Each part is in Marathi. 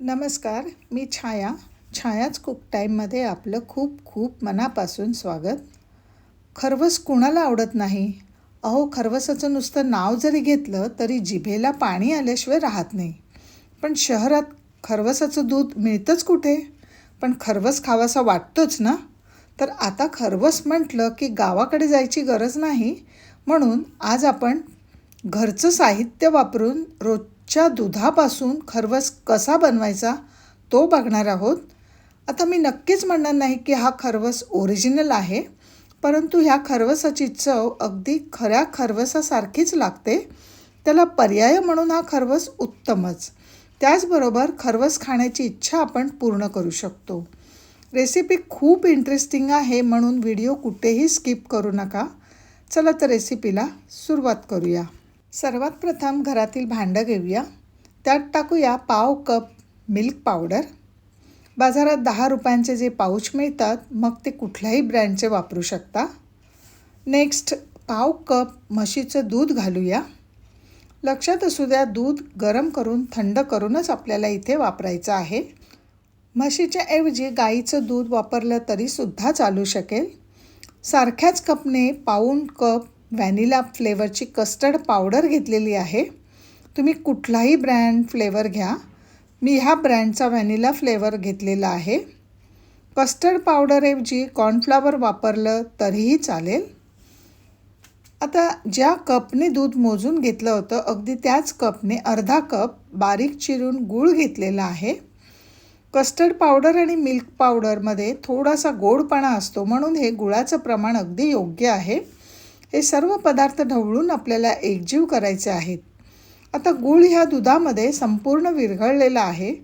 नमस्कार मी छाया. छायाच कुक टाईममध्ये आपलं खूप खूप मनापासून स्वागत. खरवस कुणाला आवडत नाही? अहो खरवसाचं नुसतं नाव जरी घेतलं तरी जिभेला पाणी आल्याशिवाय राहत नाही. पण शहरात खरवसाचं दूध मिळतंच कुठे? पण खरवस खावासा वाटतोच ना? तर आता खरवस म्हटलं की गावाकडे जायची गरज नाही. म्हणून आज आपण घरचं साहित्य वापरून रोज च्या दुधापासून खरवस कसा बनवायचा तो बघणार आहोत. आता मी नक्कीच म्हणणार नाही की हा खरवस ओरिजिनल आहे परंतु ह्या खरवसाची चव अगदी खऱ्या खरवसासारखीच लागते. त्याला पर्याय म्हणून हा खरवस उत्तमच. त्याचबरोबर खरवस खाण्याची इच्छा आपण पूर्ण करू शकतो. रेसिपी खूप इंटरेस्टिंग आहे म्हणून व्हिडिओ कुठेही स्किप करू नका. चला तर रेसिपीला सुरुवात करूया. सर्वात प्रथम घरातील भांडं घेऊया. त्यात टाकूया पाव कप मिल्क पावडर बाजारात दहा रुपयांचे जे पाऊच मिळतात मग ते कुठल्याही ब्रँडचे वापरू शकता. नेक्स्ट पाव कप म्हशीचं दूध घालूया. लक्षात असू द्या दूध गरम करून थंड करूनच आपल्याला इथे वापरायचं आहे. म्हशीच्या ऐवजी गाईचं दूध वापरलं तरीसुद्धा चालू शकेल. सारख्याच कपने पाऊण कप व्हॅनिला फ्लेवरची कस्टर्ड पावडर घेतलेली आहे. तुम्ही कुठलाही ब्रँड फ्लेवर घ्या. मी ह्या ब्रँडचा व्हॅनिला फ्लेवर घेतलेला आहे. कस्टर्ड पावडरऐवजी कॉर्नफ्लावर वापरलं तरीही चालेल. आता ज्या कपने दूध मोजून घेतलं होतं अगदी त्याच कपने अर्धा कप बारीक चिरून गूळ घेतलेला आहे. कस्टर्ड पावडर आणि मिल्क पावडरमध्ये थोडासा गोडपणा असतो म्हणून हे गुळाचं प्रमाण अगदी योग्य आहे. हे सर्व पदार्थ ढवळून आपल्याला एकजीव करायचे आहेत. आता गूळ ह्या दुधामध्ये संपूर्ण विरघळलेलं आहे.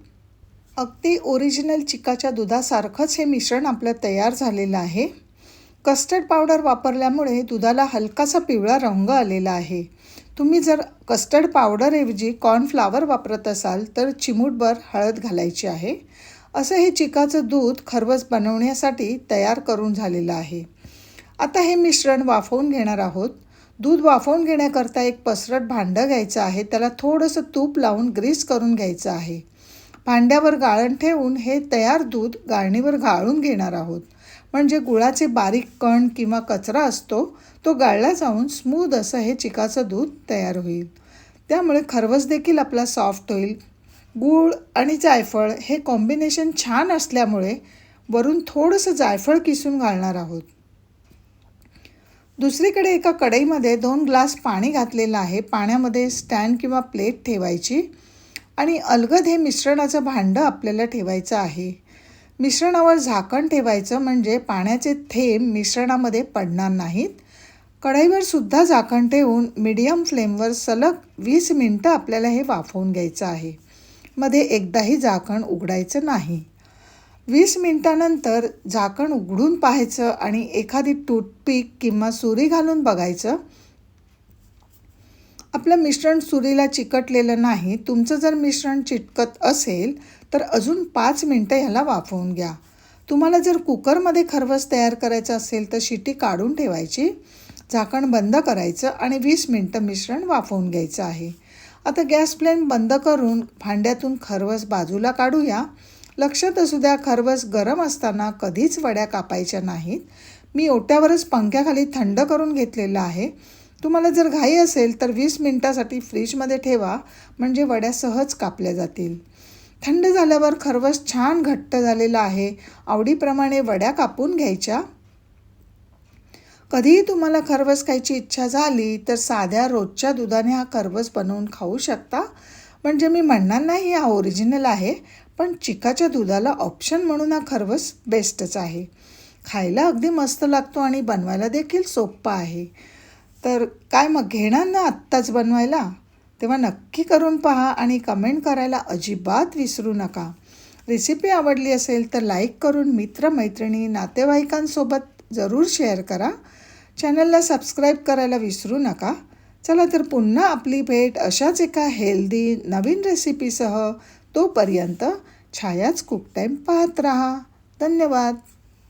अगदी ओरिजिनल चिकाच्या दुधासारखंच हे मिश्रण आपलं तयार झालेलं आहे. कस्टर्ड पावडर वापरल्यामुळे दुधाला हलकासा पिवळा रंग आलेला आहे. तुम्ही जर कस्टर्ड पावडरऐवजी कॉर्नफ्लावर वापरत असाल तर चिमूटभर हळद घालायची आहे. असं हे चिकाचं दूध खरवस बनवण्यासाठी तयार करून झालेलं आहे. आता हे मिश्रण वाफवून घेणार आहोत. दूध वाफवून घेण्याकरता एक पसरट भांडं घ्यायचं आहे. त्याला थोडंसं तूप लावून ग्रीस करून घ्यायचं आहे. भांड्यावर गाळण ठेवून हे तयार दूध गाळणीवर गाळून घेणार आहोत. म्हणजे गुळाचे बारीक कण किंवा कचरा असतो तो गाळला जाऊन स्मूद असं हे चिकाचं दूध तयार होईल. त्यामुळे खरवस देखील आपला सॉफ्ट होईल. गूळ आणि जायफळ हे कॉम्बिनेशन छान असल्यामुळे वरून थोडंसं जायफळ किसून घालणार आहोत. दुसरीकडे एका कढईमध्ये दोन ग्लास पाणी घातलेलं आहे. पाण्यामध्ये स्टँड किंवा प्लेट ठेवायची आणि अलगद हे मिश्रणाचं भांडं आपल्याला ठेवायचं आहे. मिश्रणावर झाकण ठेवायचं म्हणजे पाण्याचे थेंब मिश्रणामध्ये पडणार नाहीत. कढईवर सुद्धा झाकण ठेवून मीडियम फ्लेमवर सलग वीस मिनटं आपल्याला हे वाफवून घ्यायचं आहे. मध्ये एकदाही झाकण उघडायचं नाही. वीस मिनटानंतर झाकण उघडून पाहायचं आणि एखादी टूथपिक किंवा सुरी घालून बघायचं. आपलं मिश्रण सुरीला चिकटलेलं नाही तुमचं जर मिश्रण चिटकत असेल तर अजून पाच मिनटं ह्याला वाफवून घ्या. तुम्हाला जर कुकरमध्ये खरवस तयार करायचं असेल तर शिटी काढून ठेवायची. झाकण बंद करायचं आणि वीस मिनटं मिश्रण वाफवून घ्यायचं आहे. आता गॅस फ्लेम बंद करून भांड्यातून खरवस बाजूला काढूया. लक्षात असू द्या खरवस गरम असताना कधीच वड्या कापायच्या नाहीत. मी ओट्यावरच पंख्याखाली थंड करून घेतलेलं आहे. तुम्हाला जर घाई असेल तर वीस मिनटासाठी फ्रीजमध्ये ठेवा म्हणजे वड्या सहज कापल्या जातील. थंड झाल्यावर खरवस छान घट्ट झालेला आहे. आवडीप्रमाणे वड्या कापून घ्यायच्या. कधीही तुम्हाला खरवस खायची इच्छा झाली तर साध्या रोजच्या दुधाने हा खरवस बनवून खाऊ शकता. म्हणजे मी म्हणणार नाही हा ओरिजिनल आहे पण चिकाच्या दुधाला ऑप्शन म्हणून हा खरवस बेस्टच आहे. खायला अगदी मस्त लागतो आणि बनवायला देखील सोप्पा आहे. तर काय मग घेणार ना आत्ताच बनवायला? तेव्हा नक्की करून पहा आणि कमेंट करायला अजिबात विसरू नका. रेसिपी आवडली असेल तर लाईक करून मित्रमैत्रिणी नातेवाईकांसोबत जरूर शेअर करा. चॅनलला सबस्क्राईब करायला विसरू नका. चला तर पुन्हा आपली भेट अशाच एका हेल्दी नवीन रेसिपीसह तोपर्यंत छायाच कुक टाईम पाहत राहा. धन्यवाद.